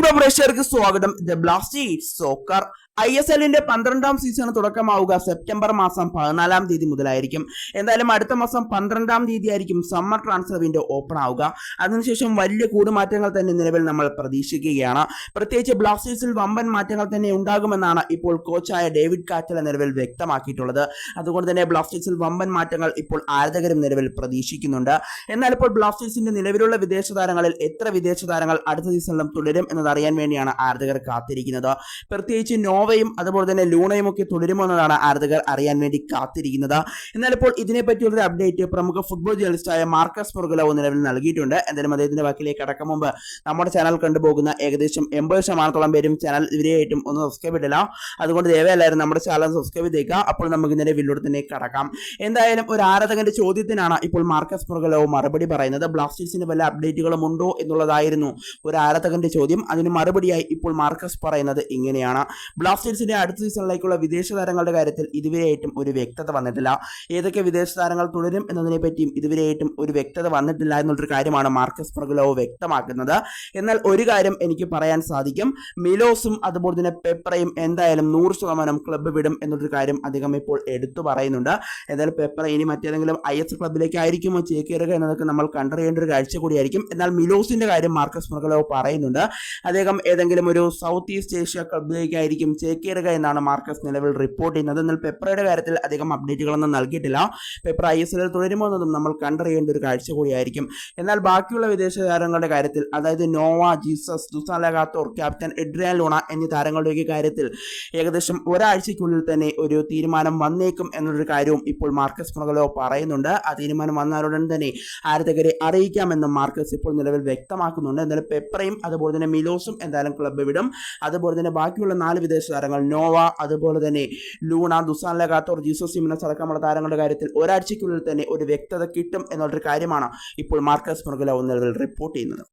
ഇവിടെ പ്രേക്ഷകർക്ക് സ്വാഗതം. The Blasters soccer. I S എല്ലിന്റെ പന്ത്രണ്ടാം സീസൺ തുടക്കമാവുക. സെപ്റ്റംബർ മാസം പതിനാലാം തീയതി മുതലായിരിക്കും. എന്തായാലും അടുത്ത മാസം പന്ത്രണ്ടാം തീയതി ആയിരിക്കും സമ്മർ ട്രാൻസ്ഫർ വിൻഡോ ഓപ്പൺ ആവുക. അതിനുശേഷം വലിയ കൂടുമാറ്റങ്ങൾ തന്നെ നിലവിൽ നമ്മൾ പ്രതീക്ഷിക്കുകയാണ്. പ്രത്യേകിച്ച് ബ്ലാസ്റ്റേഴ്സിൽ വമ്പൻ മാറ്റങ്ങൾ തന്നെ ഉണ്ടാകുമെന്നാണ് ഇപ്പോൾ കോച്ചായ ഡേവിഡ് കാറ്റല നിലവിൽ വ്യക്തമാക്കിയിട്ടുള്ളത്. അതുകൊണ്ട് തന്നെ ബ്ലാസ്റ്റേഴ്സിൽ വമ്പൻ മാറ്റങ്ങൾ ഇപ്പോൾ ആരാധകരും നിലവിൽ പ്രതീക്ഷിക്കുന്നുണ്ട്. എന്നാൽ ഇപ്പോൾ ബ്ലാസ്റ്റേഴ്സിന്റെ നിലവിലുള്ള വിദേശ താരങ്ങളിൽ എത്ര വിദേശ താരങ്ങൾ അടുത്ത സീസണിലും തുടരും എന്നത് അറിയാൻ വേണ്ടിയാണ് ആരാധകർ കാത്തിരിക്കുന്നത്. പ്രത്യേകിച്ച് നോവയും അതുപോലെ തന്നെ ലൂണയും ഒക്കെ തുടരുമോ എന്നതാണ് ആരാധകർ അറിയാൻ വേണ്ടി കാത്തിരിക്കുന്നത്. എന്നാൽ ഇപ്പോൾ ഇതിനെപ്പറ്റിയുള്ള അപ്ഡേറ്റ് പ്രമുഖ ഫുട്ബോൾ ജേർണലിസ്റ്റായ മാർക്കസ് മുർഗലോ നിലവിൽ നൽകിയിട്ടുണ്ട്. എന്തായാലും അദ്ദേഹത്തിന്റെ വാക്കിലേക്ക് അടക്കം മുമ്പ് നമ്മുടെ ചാനൽ കണ്ടുപോകുന്ന ഏകദേശം എൺപത് ശതമാനത്തോളം പേരും ചാനൽ ഇവരെയായിട്ടും ഒന്ന് സബ്സ്ക്രൈബ് ഇടില്ല അതുകൊണ്ട് ദയവായാലും നമ്മുടെ ചാനൽ സബ്സ്ക്രൈബ് ചെയ്തേക്കുക അപ്പോൾ നമുക്ക് ഇതിന്റെ വില്ലോട് തന്നെ കടക്കാം. എന്തായാലും ഒരു ആരാധകന്റെ ചോദ്യത്തിനാണ് ഇപ്പോൾ മാർക്കസ് മുർഗലോ മറുപടി പറയുന്നത്. ബ്ലാസ്റ്റേഴ്സിന് വല്ല അപ്ഡേറ്റുകളും ഉണ്ടോ എന്നുള്ളതായിരുന്നു ഒരു ആരാധകന്റെ ചോദ്യം. അതിന് മറുപടിയായി ഇപ്പോൾ മാർക്കസ് പറയുന്നത് ഇങ്ങനെയാണ്. ബ്ലാസ്റ്റേഴ്സിന്റെ അടുത്ത സീസണിലേക്കുള്ള വിദേശ താരങ്ങളുടെ കാര്യത്തിൽ ഇതുവരെയായിട്ടും ഒരു വ്യക്തത വന്നിട്ടില്ല. ഏതൊക്കെ വിദേശ താരങ്ങൾ തുടരും എന്നതിനെ പറ്റിയും ഇതുവരെയായിട്ടും ഒരു വ്യക്തത വന്നിട്ടില്ല എന്നുള്ളൊരു കാര്യമാണ് മാർക്കസ് പ്രഗലോ വ്യക്തമാക്കുന്നത്. എന്നാൽ ഒരു കാര്യം എനിക്ക് പറയാൻ സാധിക്കും. മിലോസും അതുപോലെ തന്നെ പെപ്പറയും എന്തായാലും നൂറ് ശതമാനം ക്ലബ്ബ് വിടും എന്നുള്ളൊരു കാര്യം അദ്ദേഹം ഇപ്പോൾ എടുത്തു പറയുന്നുണ്ട്. എന്തായാലും പെപ്പറ ഇനി മറ്റേതെങ്കിലും ഐ എസ് ക്ലബിലേക്ക് ആയിരിക്കുമോ ചേക്കേറുക എന്നതൊക്കെ നമ്മൾ കണ്ടറിയേണ്ട ഒരു കാഴ്ച കൂടിയായിരിക്കും. എന്നാൽ മിലോസിന്റെ കാര്യം മാർക്കസ് പ്രഗലോ പറയുന്നുണ്ട്. അദ്ദേഹം ഏതെങ്കിലും ഒരു സൗത്ത് ഈസ്റ്റ് ഏഷ്യ ക്ലബിലേക്കായിരിക്കും ചേക്കേറുക എന്നാണ് മാർക്കസ് നിലവിൽ റിപ്പോർട്ട് ചെയ്യുന്നത്. എന്നാൽ പെപ്പറയുടെ കാര്യത്തിൽ അധികം അപ്ഡേറ്റുകളൊന്നും നൽകിയിട്ടില്ല. പെപ്ര ഐ എസ് എല്ലിൽ തുടരുമോ എന്നതും നമ്മൾ കണ്ടറിയേണ്ട ഒരു കാഴ്ച കൂടിയായിരിക്കും. എന്നാൽ ബാക്കിയുള്ള വിദേശ താരങ്ങളുടെ കാര്യത്തിൽ അതായത് Noah Jesus Dusan Lagator captain Adrian Luna എന്നീ താരങ്ങളുടെയൊക്കെ കാര്യത്തിൽ ഏകദേശം ഒരാഴ്ചയ്ക്കുള്ളിൽ തന്നെ ഒരു തീരുമാനം വന്നേക്കും എന്നൊരു കാര്യവും ഇപ്പോൾ മാർക്കസ് മുറകലോ പറയുന്നുണ്ട്. ആ തീരുമാനം വന്നാലുടൻ തന്നെ ആരാധകരെ അറിയിക്കാമെന്നും മാർക്കസ് ഇപ്പോൾ നിലവിൽ വ്യക്തമാക്കുന്നുണ്ട്. എന്നാലും പെപ്രയും അതുപോലെ തന്നെ മിലോസും എന്തായാലും ക്ലബ്ബ് വിടും. അതുപോലെ തന്നെ ബാക്കിയുള്ള നാല് വിദേശ താരങ്ങൾ നോവ അതുപോലെ തന്നെ Luna Dusan Lagator Jesus Jimenez അടക്കമുള്ള താരങ്ങളുടെ കാര്യത്തിൽ ഒരാഴ്ചയ്ക്കുള്ളിൽ തന്നെ ഒരു വ്യക്തത കിട്ടും എന്നുള്ളൊരു കാര്യമാണ് ഇപ്പോൾ മാർക്കസ് മുർഗലോ നിലവിൽ റിപ്പോർട്ട് ചെയ്യുന്നത്.